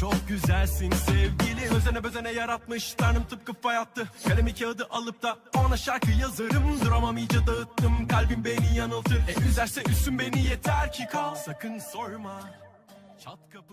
Çok güzelsin sevgili. Özene bezene yaratmış Tanrım tıpkı fay attı. Kalemi kağıdı alıp da ona şarkı yazarım. Duramam iyice dağıttım Kalbim beni yanıltır. E üzerse üstün beni yeter ki kal. Sakın sorma Çat kapı